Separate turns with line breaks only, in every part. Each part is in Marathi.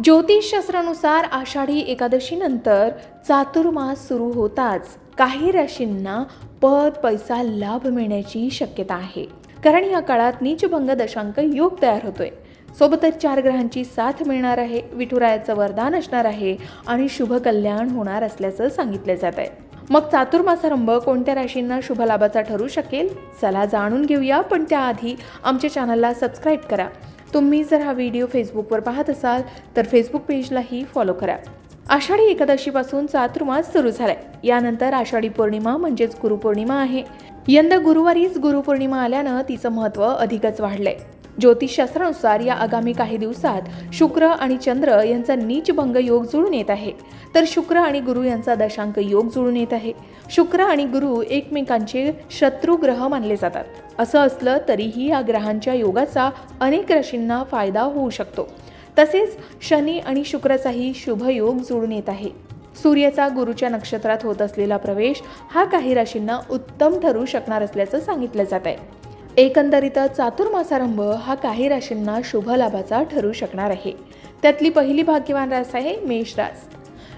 ज्योतिषशास्त्रानुसार आषाढी एकादशीनंतर चातुर्मास सुरू होताच काही राशींना पद पैसा लाभ मिळण्याची शक्यता आहे. कारण या काळात नीचभंग दशांक योग तयार होतोय. सोबतच चार ग्रहांची साथ मिळणार आहे विठुरायाचं वरदान असणार आहे आणि शुभ कल्याण होणार असल्याचं सांगितलं जात आहे. मग चातुर्मासारंभ कोणत्या राशींना शुभ लाभाचा ठरू शकेल? चला जाणून घेऊया पण त्याआधी आमच्या चॅनलला सबस्क्राईब करा. तुम्ही जर हा व्हिडिओ फेसबुकवर पाहत असाल तर फेसबुक पेजलाही फॉलो करा. आषाढी एकादशीपासून चातुर्मास सुरू झालाय. यानंतर आषाढी पौर्णिमा म्हणजेच गुरुपौर्णिमा आहे. यंदा गुरुवारीच गुरुपौर्णिमा आल्यानं तिचं महत्त्व अधिकच वाढलंय. ज्योतिषशास्त्रानुसार या आगामी काही दिवसात शुक्र आणि चंद्र यांचा नीच भंग योग जुळून येत आहे. तर शुक्र आणि गुरु यांचा दशांक योग जुळून येत आहे. शुक्र आणि गुरु एकमेकांचे शत्रू ग्रह मानले जातात. असं असलं तरीही या ग्रहांच्या योगाचा अनेक राशींना फायदा होऊ शकतो. तसेच शनी आणि शुक्राचाही शुभ योग जुळून येत आहे. सूर्याचा गुरुच्या नक्षत्रात होत असलेला प्रवेश हा काही राशींना उत्तम ठरू शकणार असल्याचं सांगितलं जात आहे. एकंदरीतच चातुर्मासारंभ हा काही राशींना शुभ लाभाचा ठरू शकणार आहे. त्यातली पहिली भाग्यवान रास आहे मेष रास.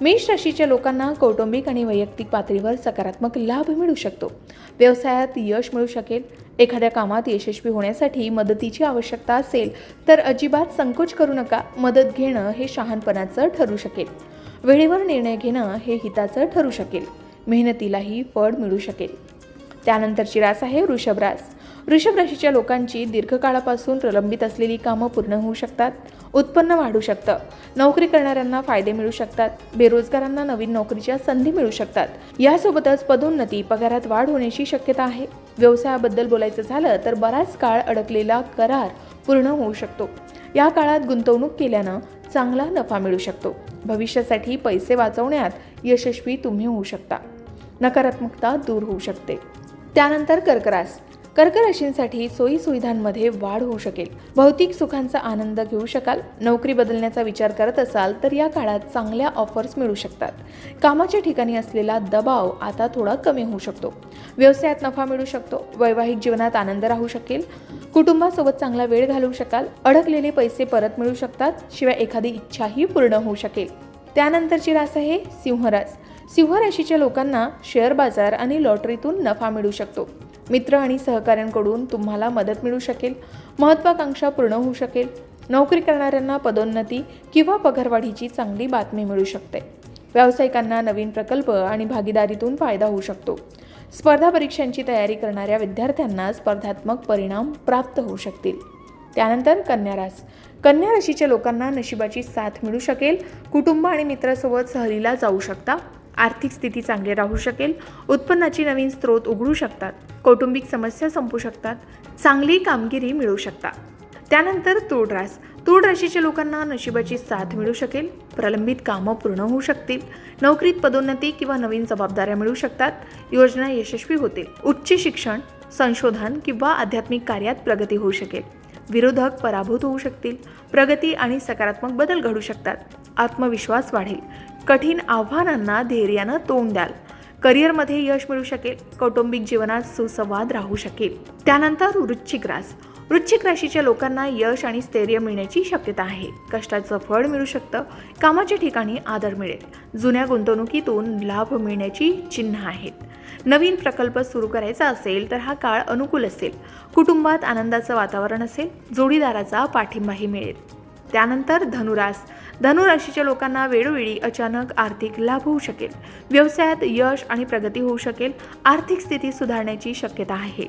मेष राशीच्या लोकांना कौटुंबिक आणि वैयक्तिक पातळीवर सकारात्मक लाभ मिळू शकतो. व्यवसायात यश मिळू शकेल. एखाद्या कामात यशस्वी होण्यासाठी मदतीची आवश्यकता असेल तर अजिबात संकोच करू नका. मदत घेणं हे शहाणपणाचं ठरू शकेल. वेळेवर निर्णय घेणं हे हिताचं ठरू शकेल. मेहनतीलाही फळ मिळू शकेल. त्यानंतरची रास आहे वृषभ रास. वृषभ राशीच्या लोकांची दीर्घकाळापासून प्रलंबित असलेली कामं पूर्ण होऊ शकतात उत्पन्न वाढू शकतं नोकरी करणाऱ्यांना फायदे मिळू शकतात बेरोजगारांना नवीन नोकरीच्या संधी मिळू शकतात. यासोबतच पदोन्नती पगारात वाढ होण्याची शक्यता आहे. व्यवसायाबद्दल बोलायचं झालं तर बराच काळ अडकलेला करार पूर्ण होऊ शकतो. या काळात गुंतवणूक केल्यानं चांगला नफा मिळू शकतो. भविष्यासाठी पैसे वाचवण्यात यशस्वी तुम्ही होऊ शकता. नकारात्मकता दूर होऊ शकते. त्यानंतर कर्करास. कर्क राशींसाठी वाढ होऊ शकेल. भौतिक सुखांचा आनंद घेऊ शकाल. नोकरी बदलण्याचा विचार करत असाल तर या काळात चांगल्या ऑफर्स मिळू शकतात. कामाच्या ठिकाणी असलेला दबाव आता थोडा कमी होऊ शकतो. व्यवसायात नफा मिळू शकतो. वैवाहिक जीवनात आनंद राहू शकेल. कुटुंबासोबत चांगला वेळ घालवू शकाल. अडकलेले पैसे परत मिळू शकतात. शिवाय एखादी इच्छाही पूर्ण होऊ शकेल. त्यानंतरची रास आहे सिंहरास. सिंह राशीच्या लोकांना शेअर बाजार आणि लॉटरीतून नफा मिळू शकतो. मित्र आणि सहकाऱ्यांकडून तुम्हाला मदत मिळू शकेल महत्त्वाकांक्षा पूर्ण होऊ शकेल नोकरी करणाऱ्यांना पदोन्नती किंवा पगारवाढीची चांगली बातमी मिळू शकते. व्यावसायिकांना नवीन प्रकल्प आणि भागीदारीतून फायदा होऊ शकतो. स्पर्धा परीक्षांची तयारी करणाऱ्या विद्यार्थ्यांना स्पर्धात्मक परिणाम प्राप्त होऊ शकतील. त्यानंतर कन्या रास. कन्या राशीच्या लोकांना नशिबाची साथ मिळू शकेल कुटुंब आणि मित्रासोबत सहलीला जाऊ शकता आर्थिक स्थिती चांगली राहू शकेल उत्पन्नाची नवीन स्रोत उघडू शकतात. कौटुंबिक समस्या संपू शकतात चांगली कामगिरी मिळू शकता त्यानंतर तूळ रास तूळ राशीच्या लोकांना नशिबाची साथ मिळू शकेल प्रलंबित कामं पूर्ण होऊ शकतील नोकरीत पदोन्नती किंवा नवीन जबाबदाऱ्या मिळू शकतात योजना यशस्वी होतील. उच्च शिक्षण संशोधन किंवा आध्यात्मिक कार्यात प्रगती होऊ शकेल. विरोधक पराभूत होऊ शकतील प्रगती आणि सकारात्मक बदल घडू शकतात. आत्मविश्वास वाढेल. कठीण आव्हानांना धैर्यानं तोंड द्याल. करिअरमध्ये यश मिळू शकेल कौटुंबिक जीवनात सुसंवाद राहू शकेल. त्यानंतर वृश्चिक रास. वृश्चिक राशीच्या लोकांना यश आणि स्थैर्य मिळण्याची शक्यता आहे. कष्टाचं फळ मिळू शकतं कामाच्या ठिकाणी आदर मिळेल. जुन्या गुंतवणुकीतून लाभ मिळण्याची चिन्ह आहेत. नवीन प्रकल्प सुरू करायचा असेल तर हा काळ अनुकूल असेल. कुटुंबात आनंदाचं वातावरण असेल जोडीदाराचा पाठिंबाही मिळेल. त्यानंतर धनुरास. धनुराशीच्या लोकांना वेळोवेळी अचानक आर्थिक लाभ होऊ शकेल. व्यवसायात यश आणि प्रगती होऊ शकेल. आर्थिक स्थिती सुधारण्याची शक्यता आहे.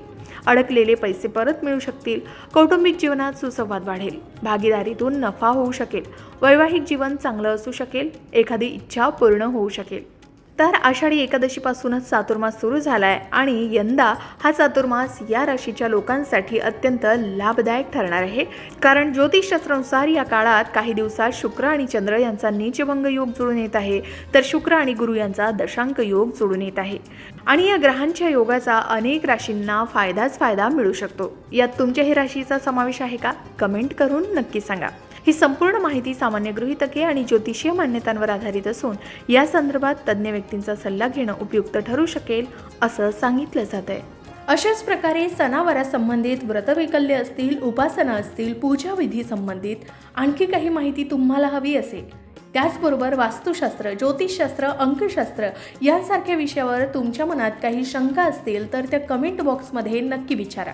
अडकलेले पैसे परत मिळू शकतील. कौटुंबिक जीवनात सुसंवाद वाढेल. भागीदारीतून नफा होऊ शकेल. वैवाहिक जीवन चांगलं असू शकेल. एखादी इच्छा पूर्ण होऊ शकेल. तर आषाढी एकादशीपासूनच चातुर्मास सुरू झाला आहे आणि यंदा हा चातुर्मास या राशीच्या लोकांसाठी अत्यंत लाभदायक ठरणार आहे. कारण ज्योतिषशास्त्रानुसार या काळात काही दिवसात शुक्र आणि चंद्र यांचा नीचभंग योग जुळून येत आहे. तर शुक्र आणि गुरु यांचा दशांक योग जुळून येत आहे. आणि या ग्रहांच्या योगाचा अनेक राशींना फायदाच फायदा मिळू शकतो. यात तुमच्याही राशीचा समावेश आहे का? कमेंट करून नक्की सांगा. ही संपूर्ण माहिती सामान्य गृहितके आणि ज्योतिषीय मान्यतांवर आधारित असून या संदर्भात तज्ज्ञ व्यक्तींचा सल्ला घेणं उपयुक्त ठरू शकेल असं सांगितलं जात आहे. अशाच प्रकारे सणावारासंबंधित व्रतवैकल्य असतील उपासना असतील पूजाविधी संबंधित आणखी काही माहिती तुम्हाला हवी असेल. त्याचबरोबर वास्तुशास्त्र ज्योतिषशास्त्र अंकशास्त्र यांसारख्या विषयावर तुमच्या मनात काही शंका असतील तर त्या कमेंट बॉक्समध्ये नक्की विचारा.